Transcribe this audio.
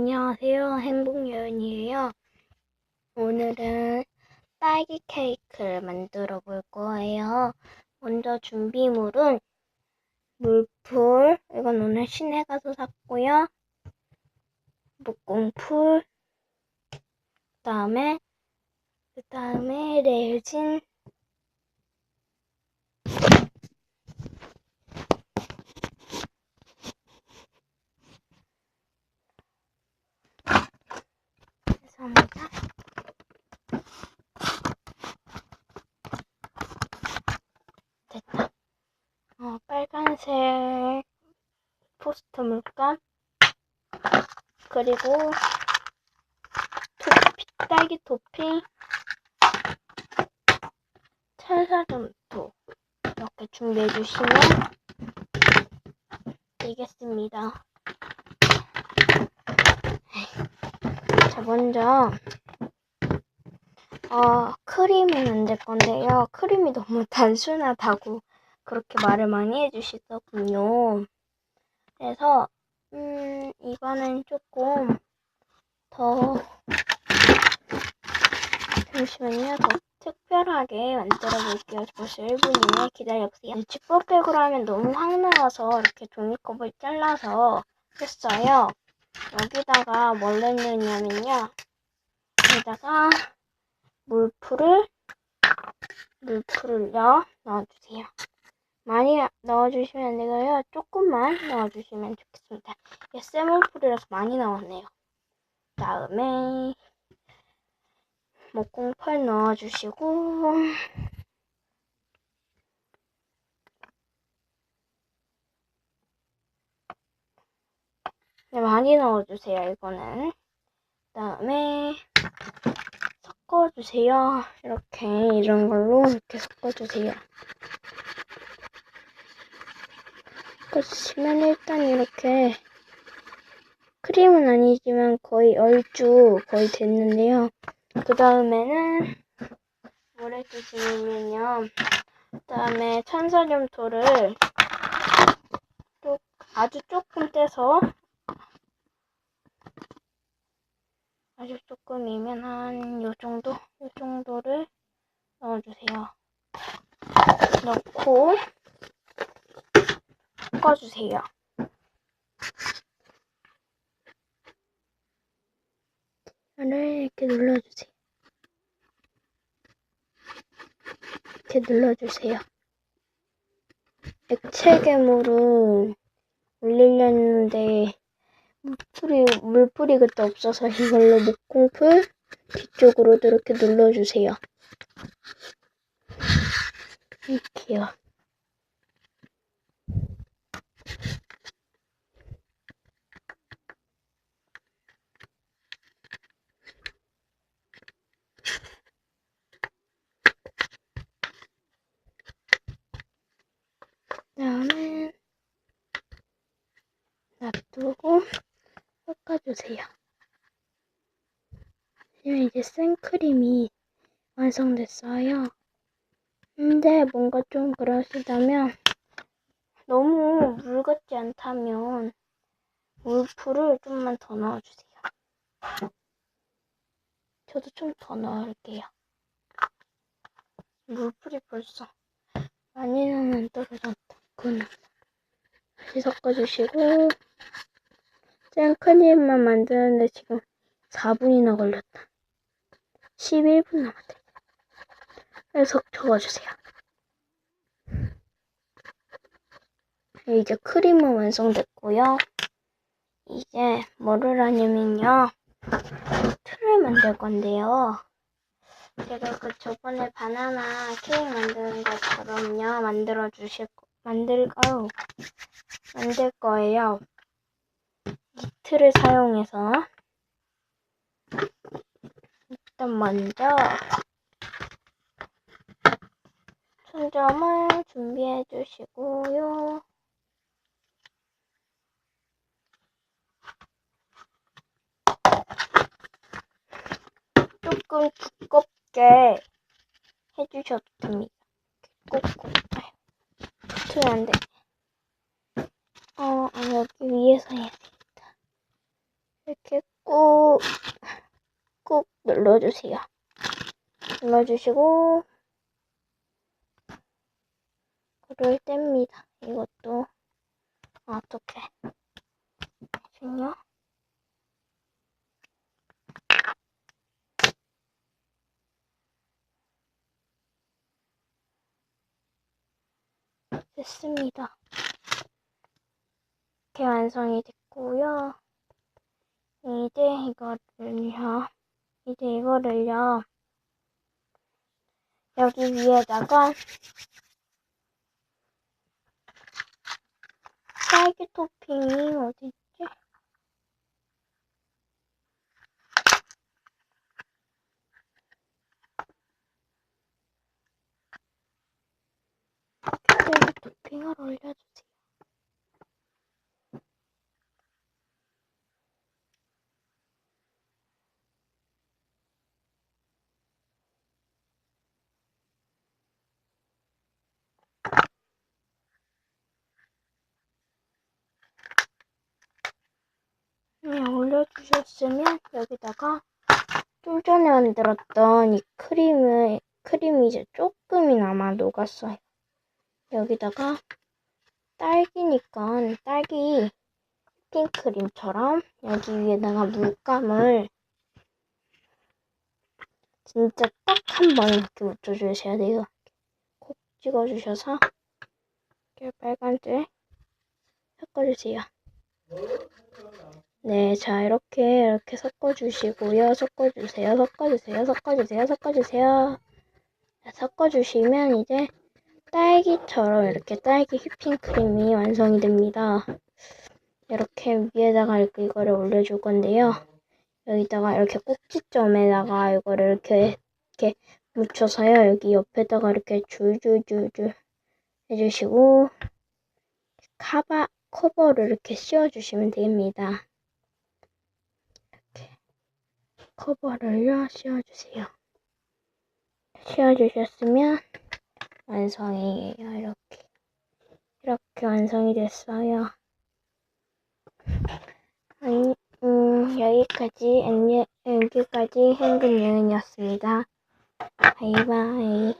안녕하세요. 행복여인이에요. 오늘은 딸기 케이크를 만들어 볼 거예요. 먼저 준비물은 물풀, 이건 오늘 시내 가서 샀고요. 목공풀, 그 다음에, 그 다음에 레진, 죄송합니다. 됐다. 어, 빨간색 포스터 물감 그리고 토피, 딸기 토핑 찰사점토 이렇게 준비해 주시면 되겠습니다. 자, 먼저 어, 안될 건데요. 크림이 너무 단순하다고 그렇게 말을 많이 해주시더군요. 그래서 음, 이거는 조금 더 잠시만요. 더 특별하게 만들어 볼게요. 벌써 1분이네. 기다려보세요. 지퍼백으로 하면 너무 확 나와서 이렇게 종이컵을 잘라서 했어요. 여기다가 뭘 넣느냐면요. 여기다가 물풀을 물풀을요 넣어주세요. 많이 넣어주시면 안 되고요. 조금만 넣어주시면 좋겠습니다. 이게 쇠물풀이라서 많이 나왔네요. 다음에 목공펄 넣어주시고 네, 많이 넣어주세요. 이거는 그다음에 섞어주세요. 이렇게 이런 걸로 이렇게 섞어주세요. 섞어주시면 일단 이렇게 크림은 아니지만 거의 얼쭉 거의 됐는데요. 그 다음에는 뭘 해주시면요. 그 다음에 천사염토를 아주 조금 떼서 아주 조금이면 한 요 정도, 요 정도를 넣어주세요. 넣고 섞어주세요. 이를 이렇게 눌러주세요. 이렇게 눌러주세요. 액체 괴물은 올리려는데 물풀이, 물풀이 그때 없어서 이걸로 목공풀 뒤쪽으로도 이렇게 눌러주세요. 이렇게요. 그다음에 놔두고 섞어주세요. 지금 이제 생크림이 완성됐어요. 근데 뭔가 좀 그러시다면 너무 물 같지 않다면 물풀을 좀만 더 넣어주세요. 저도 좀 더 넣을게요. 물풀이 벌써 많이는 안 떨어졌다. 그거는 다시 섞어주시고 생크림만 만드는데 지금 4분이나 걸렸다. 11분 남았다. 그래서 적어주세요. 이제 크림은 완성됐고요. 이제 뭐를 하냐면요. 틀을 만들 건데요. 제가 그 저번에 바나나 케이크 만드는 것처럼요. 만들어 주실 거, 만들, 아유, 만들 거예요. 이 틀을 사용해서. 일단 먼저 천점을 준비해 주시고요. 조금 두껍게 해주셔도 됩니다. 꾹꾹. 붙으면 안 돼. 어, 아, 여기 위에서 해야 꾹, 꾹 눌러주세요. 눌러주시고, 그럴 때입니다. 이것도, 아, 어떡해. 잠시만요. 됐습니다. 이렇게 완성이 됐고요. 이제 이거를요. 이제 이거를요. 여기 위에다가 딸기 토핑이 어딨지? 딸기 토핑을 올려주세요. 네, 올려주셨으면 여기다가 좀 전에 만들었던 이 크림을 크림이 이제 조금이나마 녹았어요. 여기다가 딸기니까 딸기 핑크림처럼 여기 위에다가 물감을 진짜 딱 한 번 이렇게 묻혀주셔야 돼요. 콕 찍어주셔서 이렇게 빨간색 섞어주세요. 네, 자 이렇게 이렇게 섞어주시고요. 섞어주세요. 섞어주세요. 섞어주세요. 섞어주세요. 자, 섞어주시면 이제 딸기처럼 이렇게 딸기 휘핑 크림이 완성이 됩니다. 이렇게 위에다가 이렇게 이거를 올려줄 건데요. 여기다가 이렇게 꼭지점에다가 이거를 이렇게 이렇게 묻혀서요. 여기 옆에다가 이렇게 줄줄줄줄 해주시고 카바 커버를 이렇게 씌워주시면 됩니다. 이렇게 커버를요 씌워주세요. 씌워주셨으면 완성이에요. 이렇게 이렇게 완성이 됐어요. 아니, 음, 여기까지 여기까지 현금 여행이었습니다. 바이바이.